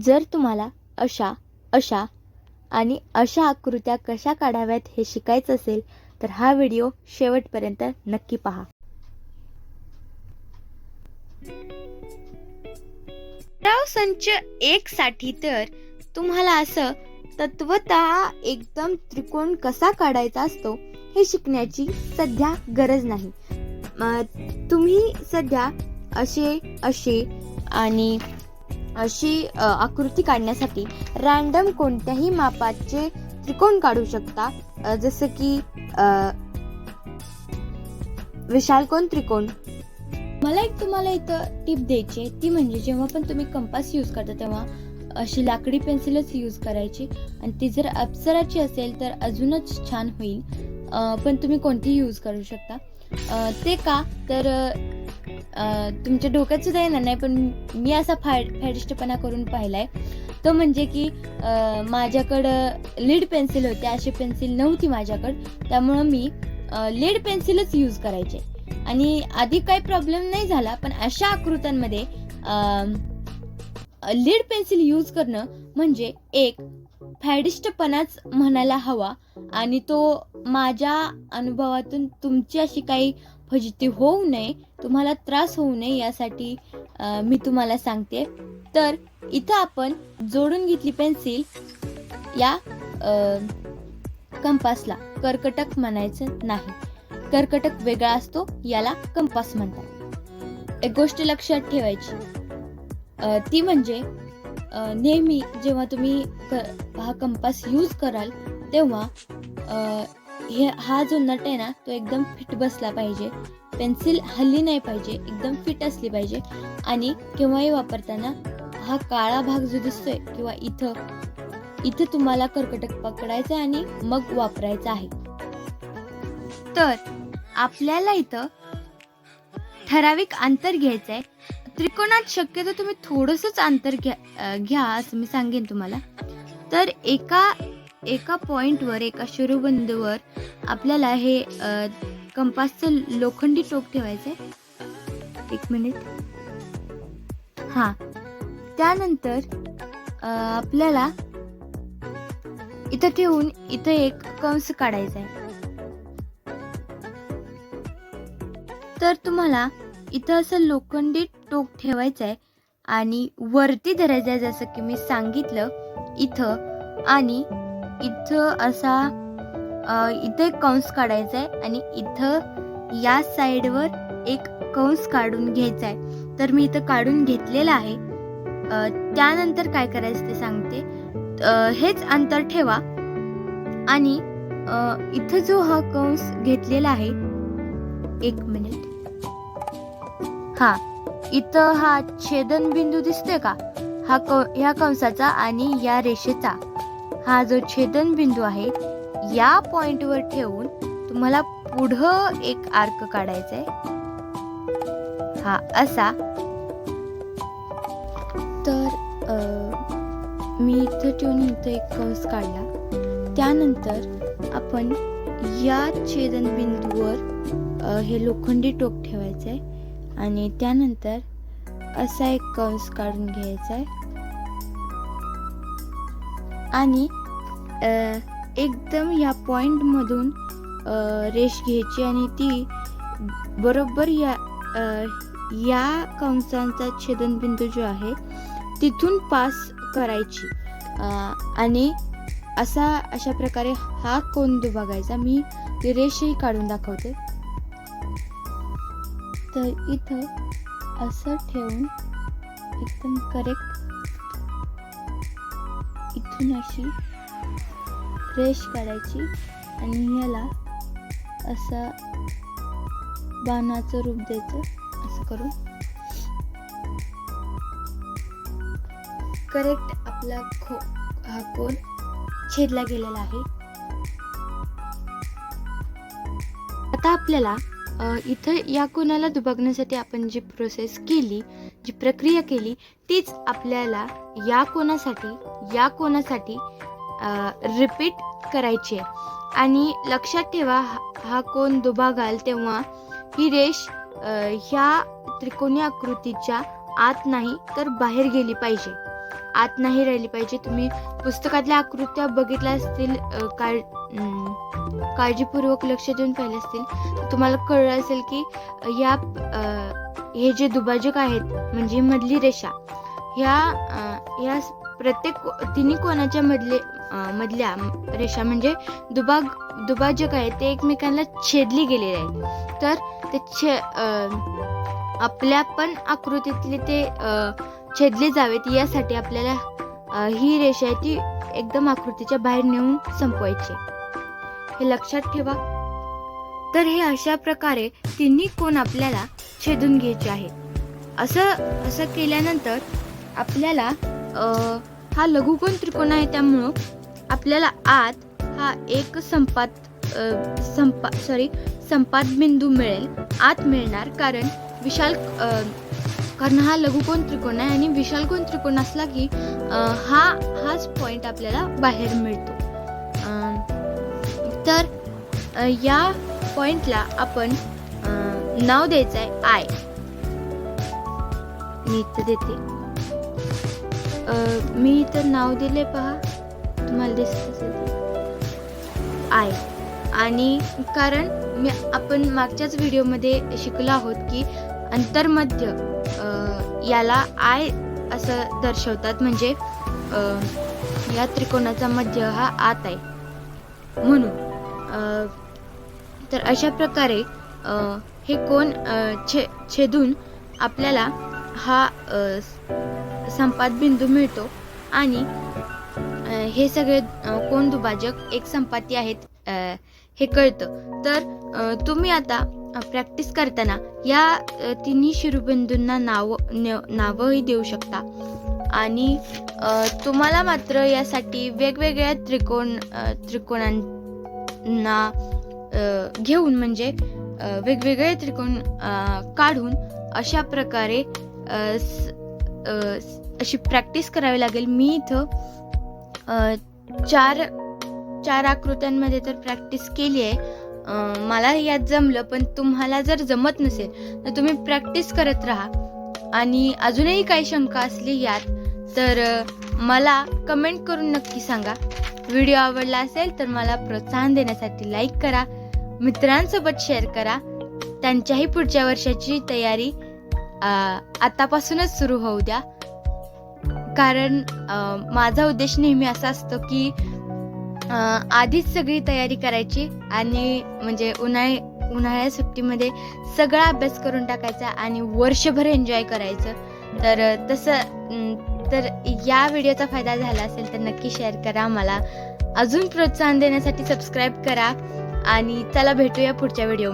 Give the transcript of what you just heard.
जर तुम्हाला अशा अशा आणि अशा आकृत्या कशा काढाव्यात हे शिकायचं असेल तर हा व्हिडिओ शेवटपर्यंत नक्की पहा. संच एक साठी तर तुम्हाला असं तत्वत एकदम त्रिकोण कसा काढायचा असतो हे शिकण्याची सध्या गरज नाही. तुम्ही सध्या असे असे आणि अशी आकृती काढण्यासाठी रॅन्डम कोणत्याही मापाचे त्रिकोण काढू शकता. जसं की विशालकोन त्रिकोण? मला एक तुम्हाला इथं टिप द्यायची ती म्हणजे जेव्हा पण तुम्ही कंपास यूज करता तेव्हा अशी लाकडी पेन्सिलच यूज करायची. आणि ती जर अप्सराची असेल तर अजूनच छान होईल. पण तुम्ही कोणतीही यूज करू शकता. ते का? तर तुमच्या डोक्यात सुद्धा येणार नाही पण मी असा फॅड फॅडिष्टपणा करून पाहिलाय. तो म्हणजे की माझ्याकडं लीड पेन्सिल होते अशी पेन्सिल नव्हती माझ्याकडं. त्यामुळं मी लीड पेन्सिलच यूज करायचे. आणि आधी काही प्रॉब्लेम नाही झाला पण अशा आकृत्यांमध्ये लीड पेन्सिल यूज करणं म्हणजे एक फॅडिष्टपणाच म्हणायला हवा आणि तो माझ्या अनुभवातून तुमची अशी काही फजिती होऊ नये तुम्हाला त्रास होऊ नये यासाठी मी तुम्हाला सांगते. तर इथं आपण जोडून घेतली पेन्सिल या कंपासला. कर्कटक म्हणायचं नाही. कर्कटक वेगळा असतो याला कंपास म्हणतात. एक गोष्ट लक्षात ठेवायची. ती म्हणजे नेहमी जेव्हा तुम्ही हा कंपास यूज कराल तेव्हा हे हा जो नट आहे ना तो एकदम फिट बसला पाहिजे. पेन्सिल हल्ली नाही पाहिजे एकदम फिट असली पाहिजे. आणि केव्हाही वापरताना हा काळा भाग जो दिसतोय किंवा इथं इथं तुम्हाला कर्कटक पकडायचा आहे आणि मग वापरायचा आहे. तर आपल्याला इथं ठराविक अंतर घ्यायचं आहे त्रिकोणात शक्यतो तुम्ही थोडंसंच अंतर घ्या घ्या असं मी सांगेन तुम्हाला. तर एका एका पॉइंटवर एका शिरोबिंदूवर आपल्याला हे कंपासचं लोखंडी टोक ठेवायचं आहे. एक मिनिट. हां. त्यानंतर आपल्याला इथं ठेवून इथं एक कंस काढायचा आहे. तर तुम्हाला इथं असं लोखंडी टोक ठेवायचं आहे आणि वरती धरायचं आहे जसं की मी सांगितलं इथं आणि इथं असा इथं एक कंस काढायचा आहे आणि इथं या साईडवर एक कंस काढून घ्यायचा आहे. तर मी इथं काढून घेतलेला आहे. त्यानंतर काय करायचं ते सांगते. हेच अंतर ठेवा. आणि इथं जो हा कंस घेतलेला आहे एक मिनिट हा इथं हा छेदन बिंदू दिसतोय का? हा क ह्या कंसाचा आणि या रेषेचा. हा जो छेदन बिंदू आहे या पॉइंटवर ठेवून तुम्हाला पुढं एक आर्क काढायचा आहे हा असा. तर मी इथं ठेवून इथं एक कंस काढला. त्यानंतर आपण या छेदनबिंदूवर हे लोखंडी टोक ठेवायचं आहे आणि त्यानंतर असा एक कंस काढून घ्यायचा आहे आणि एकदम या पॉइंटमधून रेष घ्यायची आणि ती बरोबर या या कंसांचा छेदनबिंदू जो आहे तिथून पास करायची. आणि असा अशा प्रकारे हा कोण बघायचा मी ती रेषही काढून दाखवते. तर इथं असं ठेवून एकदम करेक्ट इथून अशी रेश काढायची आणि याला असा बाणाचं रूप द्यायचं असं करून. करेक्ट आपला खो हा कोण छेदला गेलेला आहे. आता आपल्याला इथं या कोणाला दुबगण्यासाठी आपण जी प्रोसेस केली जी प्रक्रिया केली तीच आपल्याला या कोणासाठी या कोणासाठी रिपीट करायची आहे. आणि लक्षात ठेवा हा- हा कोण दुभागाल तेव्हा ही रेष ह्या त्रिकोणी आकृतीच्या आत नाही तर बाहेर गेली पाहिजे. आत नाही राहिली पाहिजे. तुम्ही पुस्तकातल्या आकृत्या बघितल्या असतील काळ काळजीपूर्वक लक्ष देऊन पाहिले असतील तुम्हाला कळलं असेल की या हे जे दुभाजक आहेत म्हणजे मधली रेषा ह्या ह्या या प्रत्येक तिन्ही कोणाच्या मधले मधल्या रेषा म्हणजे दुभाग दुभाजक आहे ते एकमेकांना छेदली गेलेले आहेत. तर ते छे आपल्या पण आकृतीतले ते छेदले जावेत यासाठी आपल्याला ही रेषा आहे ती एकदम आकृतीच्या बाहेर नेऊन संपवायची. हे लक्षात ठेवा. तर हे अशा प्रकारे तिन्ही कोण आपल्याला छेदून घ्यायचे आहेत असं असं केल्यानंतर आपल्याला हा लघुकोण त्रिकोण आहे त्यामुळं आपल्याला आत हा एक संपात संपा सॉरी संपात बिंदू मिळेल. आत मिळणार कारण विशाल कर्ण कारण हा लघुकोण त्रिकोण आहे आणि विशालकोन त्रिकोण असला की हा हाच पॉईंट आपल्याला बाहेर मिळतो. तर या पॉइंटला आपण नाव द्यायचं आहे आय मी इथं देते. मी इथं नाव दिले पहा. तुम्हाला दिसत असेल आय आणि कारण मी आपण मागच्याच व्हिडिओमध्ये शिकलो आहोत की अंतर्मध्य याला आय असं दर्शवतात. म्हणजे या त्रिकोणाचा मध्य हा आत आहे. म्हणून तर अशा प्रकारे हे कोण छे छेदून आपल्याला हा संपात बिंदू मिळतो. आणि हे सगळे कोण दुभाजक एक संपाती आहेत हे कळतं. तर तुम्ही आता प्रॅक्टिस करताना या तिन्ही शिरोबिंदूंना नाव न- नावंही देऊ शकता. आणि तुम्हाला मात्र यासाठी वेगवेगळ्या त्रिकोण त्रिकोणांना घेऊन म्हणजे वेगवेगळे त्रिकोण काढून अशा प्रकारे अशी प्रॅक्टिस करावी लागेल. मी इथं चार चार आकृत्यांमध्ये तर प्रॅक्टिस केली आहे. मला यात जमलं पण तुम्हाला जर जमत नसेल तर तुम्ही प्रॅक्टिस करत राहा. आणि अजूनही काही शंका असली यात तर मला कमेंट करून नक्की सांगा. व्हिडिओ आवडला असेल तर मला प्रोत्साहन देण्यासाठी लाईक करा. मित्रांसोबत शेअर करा. त्यांच्याही पुढच्या वर्षाची तयारी आतापासूनच सुरू होऊ द्या. कारण माझा उद्देश नेहमी असा असतो की आधीच सगळी तयारी करायची आणि म्हणजे उन्हाळी उन्हाळ्या सुट्टीमध्ये सगळा अभ्यास करून टाकायचा आणि वर्षभर एन्जॉय करायचं. तर तसं तर या व्हिडिओचा फायदा झाला असेल तर नक्की शेअर करा मला. अजून प्रोत्साहन देण्यासाठी सबस्क्राईब करा आणि चला भेटूया पुढच्या व्हिडिओ